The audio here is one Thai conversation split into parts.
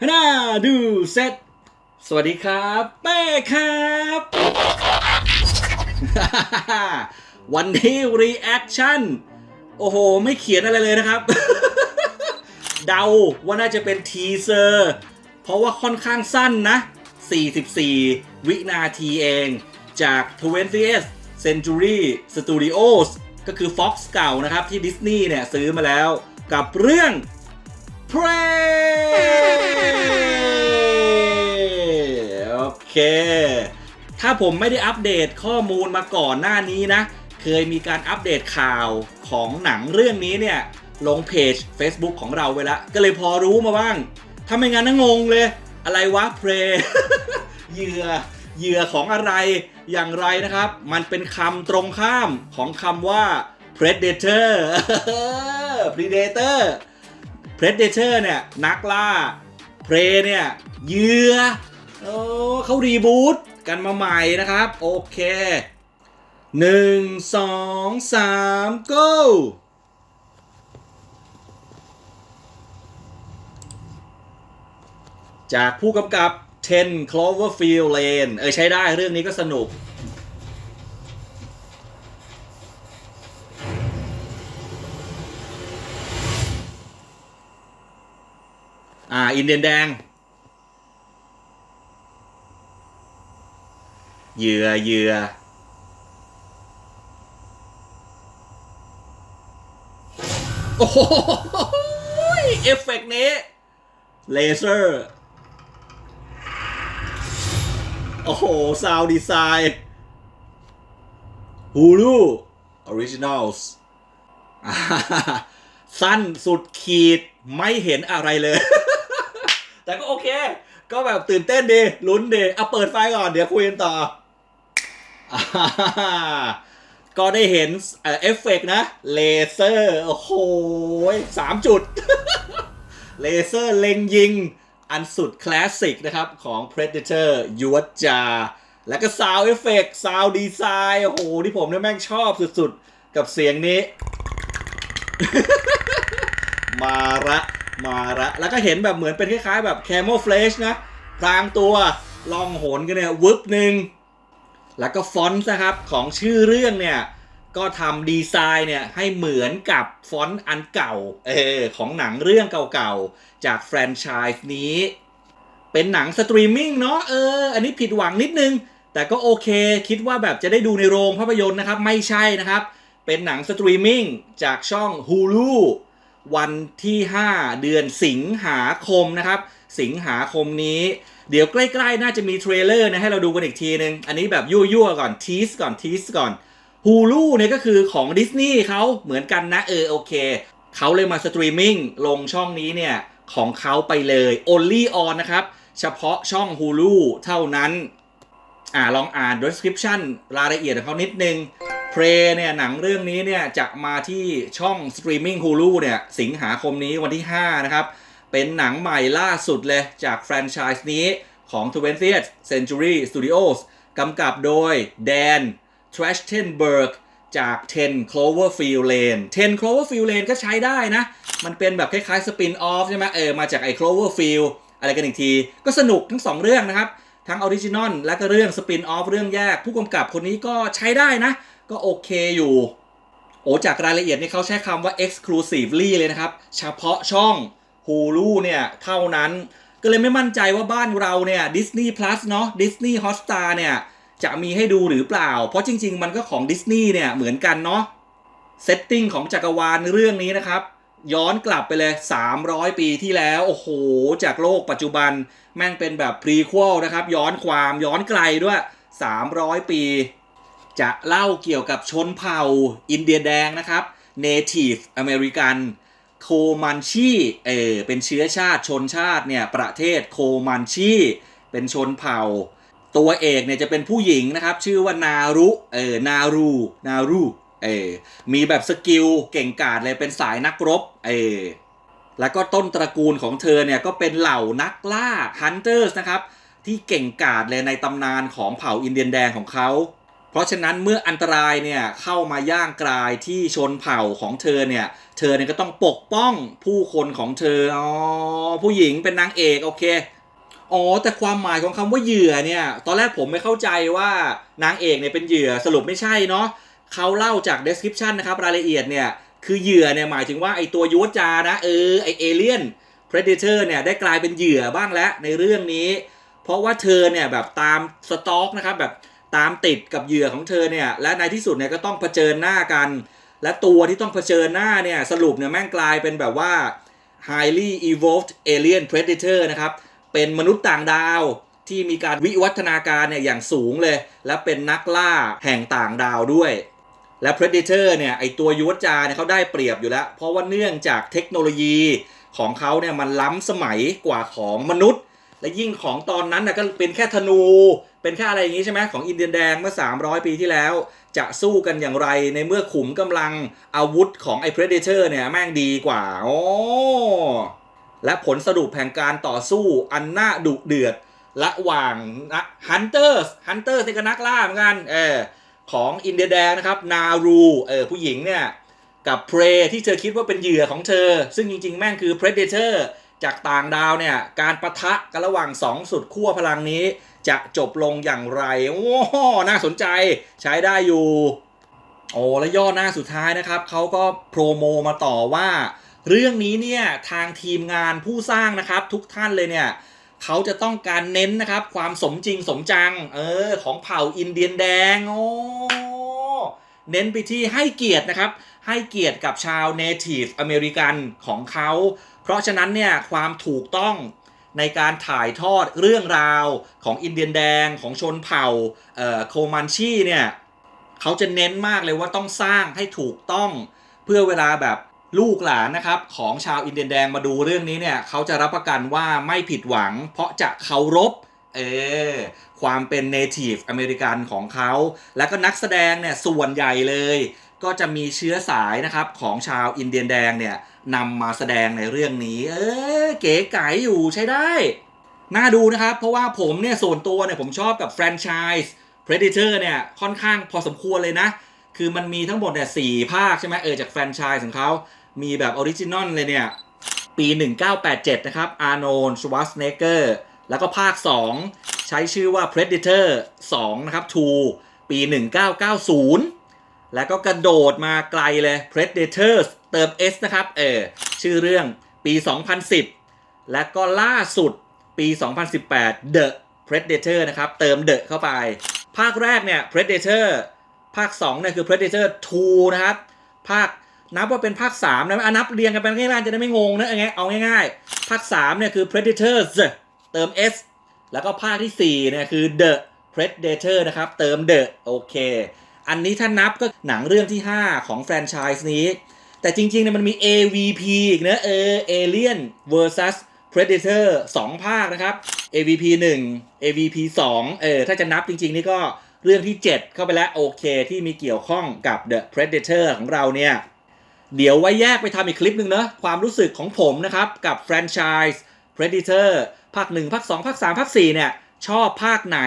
ฮน่าดูเซตสวัสดีครับเป้ครับ วันนี้รีแอคชั่น โอ้โห ไม่เขียนอะไรเลยนะครับ เดาว่าน่าจะเป็นทีเซอร์ เพราะว่าค่อนข้างสั้นนะ 44 วินาทีเองจาก 20th Century Studios ก็คือ Fox เก่านะครับที่ดิสนีย์เนี่ยซื้อมาแล้วกับเรื่อง Prey โอเค ถ้าผมไม่ได้อัปเดตข้อมูลมาก่อนหน้านี้นะ เคยมีการอัปเดตข่าวของหนังเรื่องนี้เนี่ย ลงเพจ Facebook ของเราไว้แล้วก็เลยพอรู้มาบ้างถ้าไม่งั้นนะงงเลย อะไรวะ Prey เหยื่อเหยื่อของอะไรอย่างไรนะครับ มันเป็นคำตรงข้ามของคำว่า predator predator predator เนี่ยนักล่า prey เนี่ยเหยื่อโอ้เขารีบูตกันมาใหม่นะครับ โอเคหนึ่งสองสาม go จากผู้กำกับ 10 Cloverfield Lane เออใช้ได้เรื่องนี้ก็สนุก อ่า อินเดียนแดง เหยื่อเหยื่อโอ้โหเอฟเฟกต์นี้ เลเซอร์ โอ้โห ซาวดีไซน์ Hulu Originals อ่าสั้นสุดขีดไม่เห็นอะไรเลย แต่ก็โอเค ก็แบบตื่นเต้นดีลุ้นดีเอาเปิดไฟก่อนเดี๋ยวคุยกันต่อ ก็ได้เห็นเอ่อเอฟเฟกต์นะ เลเซอร์ โอ้โหสามจุด เลเซอร์เล็งยิง อันสุดคลาสสิกนะครับของ Predator ยุวจา แล้วก็ซาวเอฟเฟกต์ซาวดีไซน์ โอ้โห ที่ผมเนี่ยแม่งชอบสุดๆ กับเสียงนี้ มาระ มาระแล้วก็เห็นแบบเหมือนเป็นคล้ายๆ แบบแคม f เฟลชนะพรางตัวลองโหนกันเนี่ยวึบหนึ่งแล้วก็ฟอนต์นะครับของชื่อเรื่องเนี่ยก็ทำดีไซน์เนี่ยให้เหมือนกับฟอนต์อันเก่าเออของหนังเรื่องเก่าๆ จากแฟรนไชส์นี้ เป็นหนังสตรีมมิ่งเนาะเออ อันนี้ผิดหวังนิดนึง แต่ก็โอเคคิดว่าแบบจะได้ดูในโรงภาพยนตร์นะครับ ไม่ใช่นะครับ เป็นหนังสตรีมมิ่งจากช่อง Hulu วันที่ 5 เดือนสิงหาคมนะครับ สิงหาคมนี้ เดี๋ยวใกล้ๆ น่าจะมีเทรลเลอร์นะให้เราดูกันอีกทีนึง อันนี้แบบยั่วๆ ก่อนทีสก่อนทีสก่อน Hulu เนี่ยก็คือของดิสนีย์เขาเหมือนกันนะ เออ โอเค เขาเลยมาสตรีมมิ่งลงช่องนี้เนี่ย ของเขาไปเลย only on นะครับ เฉพาะช่อง Hulu เท่านั้น อ่าลองอ่าน description รายละเอียดของเขานิดนึง เพลเนี่ยหนังเรื่องนี้เนี่ยจะมาที่ช่องสตรีมมิ่ง Hulu เนี่ยสิงหาคมนี้วันที่ 5 นะครับ เป็นหนังใหม่ล่าสุดเลยจากแฟรนไชส์นี้ของ 20th Century Studios กำกับโดยแดน Trachtenberg จาก 10 Cloverfield Lane 10 Cloverfield Lane ก็ใช้ได้นะ มันเป็นแบบคล้ายๆสปินออฟใช่ไหมเออ มาจากไอ้ Cloverfield อะไรกันอีกที ก็สนุกทั้ง 2 เรื่องนะครับ ทั้งออริจินอลและก็เรื่องสปินออฟเรื่องแยก ผู้กำกับคนนี้ก็ใช้ได้นะ ก็โอเคอยู่ โอ้จากรายละเอียดนี่เขาใช้คำว่า exclusively เลยนะครับ เฉพาะช่อง Hulu เนี่ยเท่านั้น ก็เลยไม่มั่นใจว่าบ้านเราเนี่ย Disney Plus เนาะ Disney Hotstar เนี่ย จะมีให้ดูหรือเปล่า เพราะจริง ๆ มันก็ของ Disney เนี่ยเหมือนกันเนาะเซตติ้งของจักรวาลเรื่องนี้นะครับ ย้อนกลับไปเลย 300 ปีที่แล้ว โอ้โห จากโลกปัจจุบันแม่งเป็นแบบพรีควลนะครับ ย้อนความย้อนไกลด้วย 300 ปี จะเล่าเกี่ยวกับชนเผ่าอินเดียแดงนะครับ Native American โคมันชีเออเป็นเชื้อชาติชนชาติเนี่ยประเทศโคมันชีเป็นชนเผ่า ตัวเอกเนี่ยจะเป็นผู้หญิงนะครับ ชื่อว่านารุเออนารูนารูเออมีแบบสกิลเก่งกาจเลยเป็นสายนักรบเออแล้วก็ต้นตระกูลของเธอเนี่ยก็เป็นเหล่านักล่า Hunters นะครับ ที่เก่งกาจเลยในตำนานของเผ่าอินเดียนแดงของเขา ราะฉะนั้นเมื่ออันตรายเนี่ยเข้ามาย่างกรายที่ชนเผ่าของเธอเนี่ย เธอเนี่ยก็ต้องปกป้องผู้คนของเธอ อ๋อ ผู้หญิงเป็นนางเอกโอเค อ๋อ แต่ความหมายของคำว่าเหยื่อเนี่ย ตอนแรกผมไม่เข้าใจว่านางเอกเนี่ยเป็นเหยื่อสรุปไม่ใช่เนาะเขาเล่าจาก description นะครับรายละเอียดเนี่ยคือเหยื่อเนี่ยหมายถึงว่าไอตัวยุทธจานะเออไอเอเลี่ยน predator เนี่ยได้กลายเป็นเหยื่อบ้างแล้วในเรื่องนี้ เพราะว่าเธอเนี่ยแบบตามสต็อกนะครับแบบ ตามติดกับเหยื่อของเธอเนี่ยและในที่สุดเนี่ยก็ต้องเผชิญหน้ากัน และตัวที่ต้องเผชิญหน้าเนี่ยสรุปเนี่ยแม่งกลายเป็นแบบว่า highly evolved alien predator นะครับ เป็นมนุษย์ต่างดาวที่มีการวิวัฒนาการเนี่ยอย่างสูงเลย และเป็นนักล่าแห่งต่างดาวด้วย และ Predator เนี่ยไอตัวยุทธจาเนี่ยเขาได้เปรียบอยู่แล้ว เพราะว่าเนื่องจากเทคโนโลยีของเขาเนี่ยมันล้ำสมัยกว่าของมนุษย์ และยิ่งของตอนนั้นนะก็เป็นแค่ธนู เป็นแค่อะไรอย่างนี้ใช่ไหมของอินเดียนแดงเมื่อ 300 ปีที่แล้ว จะสู้กันอย่างไรในเมื่อขุมกำลังอาวุธของไอ้ Predator เนี่ยแม่งดีกว่าโอ้และผลสรุปแห่งการต่อสู้อันน่าดุเดือดระหว่างนะฮันเตอร์สฮันเตอร์นี่ก็นักล่าเหมือนกันเออของอินเดียแดงนะครับนารูเออผู้หญิงเนี่ยกับเพรที่เธอคิดว่าเป็นเหยื่อของเธอ ซึ่งจริงๆ แม่งคือ Predator จากต่างดาวเนี่ยการประทะกันระหว่าง 2 สุดขั้วพลังนี้ จะจบลงอย่างไร โอ้โหน่าสนใจใช้ได้อยู่ โอ้และย่อหน้าสุดท้ายนะครับเขาก็โปรโมมาต่อว่า เรื่องนี้เนี่ยทางทีมงานผู้สร้างนะครับ ทุกท่านเลยเนี่ยเขาจะต้องการเน้นนะครับ ความสมจริงสมจัง เออ ของเผ่าอินเดียนแดง โอ้เน้นไปที่ให้เกียรตินะครับ ให้เกียรติกับชาวเนทีฟอเมริกันของเขา เพราะฉะนั้นเนี่ยความถูกต้องในการถ่ายทอดเรื่องราวของอินเดียนแดงของชนเผ่าเอ่อโคมันชีเนี่ยเขาจะเน้นมากเลยว่าต้องสร้างให้ถูกต้องเพื่อเวลาแบบลูกหลานนะครับของชาวอินเดียนแดงมาดูเรื่องนี้เนี่ยเขาจะรับประกันว่าไม่ผิดหวัง เพราะจะเคารพเออความเป็นเนทีฟอเมริกันของเขา แล้วก็นักแสดงเนี่ยส่วนใหญ่เลย ก็จะมีเชื้อสายนะครับของชาวอินเดียนแดงเนี่ยนำมาแสดงในเรื่องนี้ เออเก๋ไก๋อยู่ใช้ได้ น่าดูนะครับ เพราะว่าผมเนี่ยส่วนตัวเนี่ยผมชอบกับแฟรนไชส์ Predator เนี่ยค่อนข้างพอสมควรเลยนะ คือมันมีทั้งหมดเนี่ยสี่ภาคใช่ไหมเออจากแฟรนไชส์ของเขา มีแบบออริจินอลเลยเนี่ย ปี 1987 นะครับอาร์โนลชวัสเนเกอร์แล้วก็ภาค 2 ใช้ชื่อว่า Predator 2 นะครับ2ปี 1990 แล้วก็กระโดดมาไกลเลย Predators เติม S นะครับ เออ ชื่อเรื่องปี 2010 และก็ล่าสุดปี 2018 The Predator นะครับ เติม The เข้าไป ภาคแรกเนี่ย Predator ภาค2เนี่ยคือ Predator 2 นะครับ ภาคนับว่าเป็นภาค3นะอะนับเรียงกันไปง่ายๆจะได้ไม่งงนะเอาไงเอาง่ายๆ ภาค3เนี่ยคือ Predators เติม S แล้วก็ภาคที่4เนี่ยคือ The Predator นะครับ เติม The โอเค อันนี้ถ้านับก็หนังเรื่องที่ 5 ของแฟรนไชส์นี้ แต่จริงๆเนี่ยมันมี AVP อีกนะเออ Alien vs Predator 2 ภาคนะครับ AVP 1 AVP 2เออถ้าจะนับจริงๆ นี่ก็เรื่องที่ 7 เข้าไปแล้วโอเค ที่มีเกี่ยวข้องกับ The Predator ของเราเนี่ย เดี๋ยวไว้แยกไปทำอีกคลิปหนึ่งเนอะความรู้สึกของผมนะครับกับแฟรนไชส์ Predator ภาค 1 ภาค 2 ภาค 3 ภาค 4 เนี่ย ชอบภาคไหน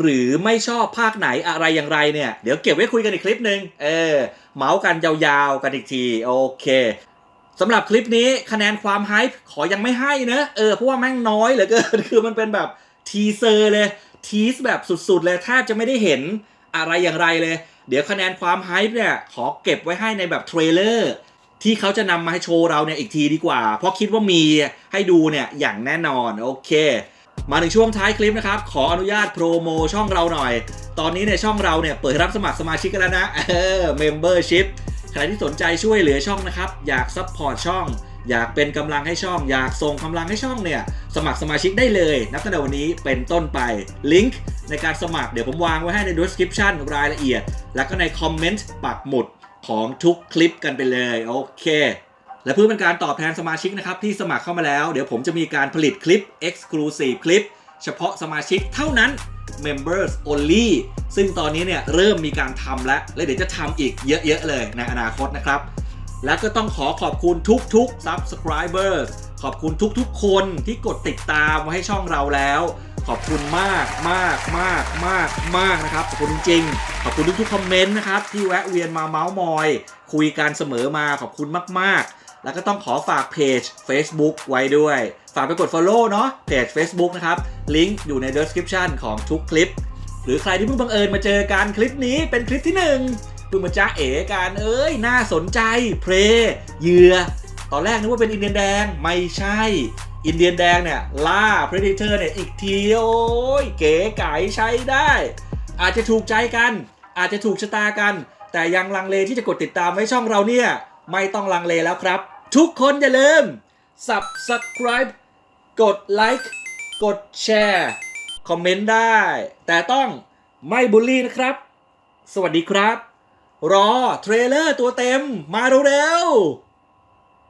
หรือไม่ชอบภาคไหนอะไรอย่างไรเนี่ย เดี๋ยวเก็บไว้คุยกันอีกคลิปหนึ่งเออเมาส์กันยาวๆกันอีกที โอเคสำหรับคลิปนี้คะแนนความไฮป์ขอยังไม่ให้นะเออเพราะว่าแม่งน้อยเหลือเกินคือมันเป็นแบบทีเซอร์เลย ทีสแบบสุดๆเลยแทบจะไม่ได้เห็นอะไรอย่างไรเลย เดี๋ยวคะแนนความไฮป์เนี่ยขอเก็บไว้ให้ในแบบเทรลเลอร์ที่เขาจะนำมาให้โชว์เราเนี่ยอีกทีดีกว่า เพราะคิดว่ามีให้ดูเนี่ยอย่างแน่นอน โอเค มาถึงช่วงท้ายคลิปนะครับ ขออนุญาตโปรโมช่องเราหน่อย ตอนนี้ในช่องเราเนี่ยเปิดรับสมัครสมาชิกกันแล้วนะเออ membership ใครที่สนใจช่วยเหลือช่องนะครับ อยากซัพพอร์ตช่อง อยากเป็นกำลังให้ช่อง อยากส่งกำลังให้ช่องเนี่ย สมัครสมาชิกได้เลย นับตั้งแต่วันนี้เป็นต้นไปลิงก์ในการสมัครเดี๋ยวผมวางไว้ให้ใน description รายละเอียด แล้วก็ในคอมเมนต์ปักหมุดของทุกคลิปกันไปเลย โอเค และเพื่อเป็นการตอบแทนสมาชิกนะครับที่สมัครเข้ามาแล้ว เดี๋ยวผมจะมีการผลิตคลิป Exclusive คลิป เฉพาะสมาชิกเท่านั้น Members Only ซึ่งตอนนี้เนี่ยเริ่มมีการทำแล้ว และเดี๋ยวจะทำอีกเยอะ ๆ เลยในอนาคตนะครับ และก็ต้องขอขอบคุณทุกๆ Subscribers ขอบคุณทุกๆ คนที่กดติดตามมาให้ช่องเราแล้ว ขอบคุณมากมากมากมากมากนะครับ ขอบคุณจริงๆขอบคุณทุกๆคอมเมนต์นะครับที่แวะเวียนมาเมาส์มอย คุยกันเสมอมาขอบคุณมากๆ แล้วก็ต้องขอฝากเพจ Facebook ไว้ด้วย ฝากไปกด Follow เนาะเพจ Facebook นะครับ ลิงก์อยู่ใน description ของทุกคลิป หรือใครที่เพิ่งบังเอิญมาเจอกันคลิปนี้เป็นคลิปที่หนึ่งเพิ่งมาจ้าเอ๋กันเอ้ย น่าสนใจเพลเหยื่อ ตอนแรกนึกว่าเป็นอินเดียนแดงไม่ใช่ อินเดียนแดงเนี่ยล่า Predator เนี่ยอีกทีโอ้ยเก๋ไก๋ใช้ได้ อาจจะถูกใจกัน อาจจะถูกชะตากัน แต่ยังลังเลที่จะกดติดตามไว้ช่องเราเนี่ยไม่ต้องลังเลแล้วครับ ทุกคนอย่าลืม subscribe กดไลค์กดแชร์คอมเมนต์ได้ แต่ต้องไม่บูลลี่นะครับ สวัสดีครับ รอเทรลเลอร์ตัวเต็มมาเร็วๆ